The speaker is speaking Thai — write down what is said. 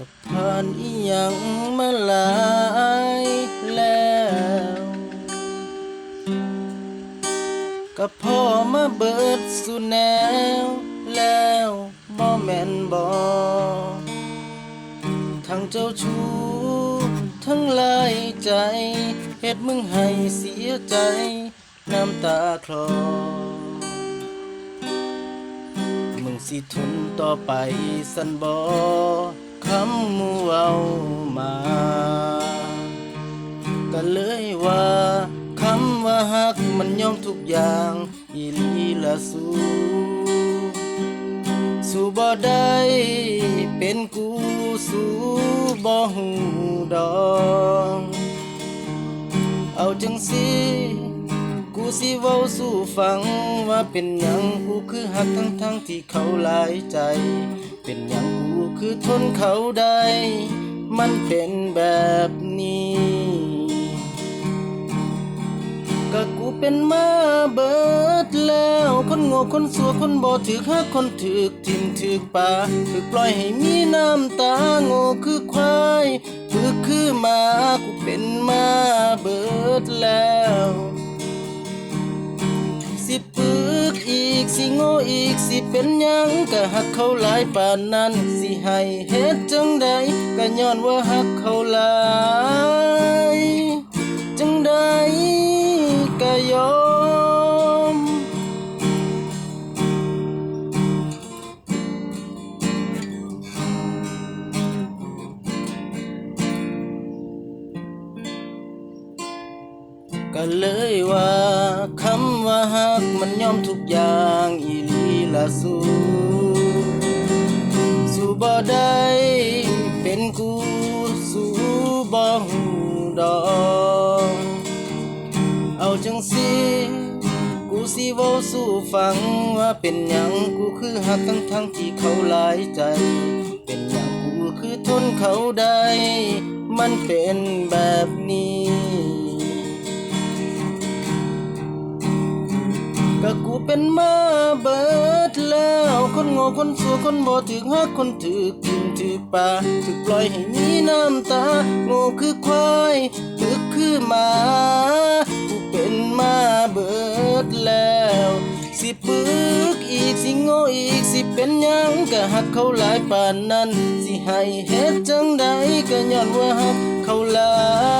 กับผ่านอีหยังมาหลายแล้ว กับพ่อมาเบิดสุแนวแล้วบ่แม่นบ่ทั้งเจ้าชู้ทั้งลายใจเฮ็ดมึงให้เสียใจ น้ำตาคลอมึงสิทนต่อไปสันบอ คำมูเว้ามา ก็เลยว่าคำว่าฮักมันยอมทุกอย่างอีลีละสู้สู้บ่ได้เป็นกูสู้บ่หูดองเอาจังสิกูสิเว้าสู่ฟังว่าเป็นหยังกูคือหักทั้งทั้งที่เขาหลายใจ เป็นหยังกู คือทนเขาได้ มันเป็นแบบนี้ ก็กูเป็นมาเบิดแล้ว คนโง่คนสัวคนบ่ถือฮักคนถือทิมถือป่าถือปล่อยให้มีน้ำตาโง่คือควายถือคือมากูเป็นมาเบิดแล้ว สิปึกอีก สิโง่อีกสิเป็นยังก็หักเขาหลายปานนั้นสิให้เฮ็ดจังใดก็ย้อนว่าหักเขาหลายจังใดก็ยอมก็เลยว่าคำว่าฮักมันยอมทุกอย่าง ละสู้สู้บ่ได้เป็นกูสู้บ่หูดอกเอาจังสิกูสิเว้าสู่ฟังว่าเป็นหยังกูคือหักทั้งทั้งที่เขาหลายใจ เป็นหยังกูคือทนเขาได้ มันเป็นแบบนี้ ก็กูเป็นมาเบิดแล้ว คนโง่คนสัวคนบ่ถึกฮักคนถึกกินถึกป่าถึกปล่อยให้มีน้ำตา โง่คือควายถึกคือหมากูเป็นมาเบิดแล้ว สิปึกอีกสิโง่อีกสิเป็นยังก็หักเขาหลายป่านนั้น สิให้เฮ็ดจังใดก็ย้อนว่าหักเขาหลาย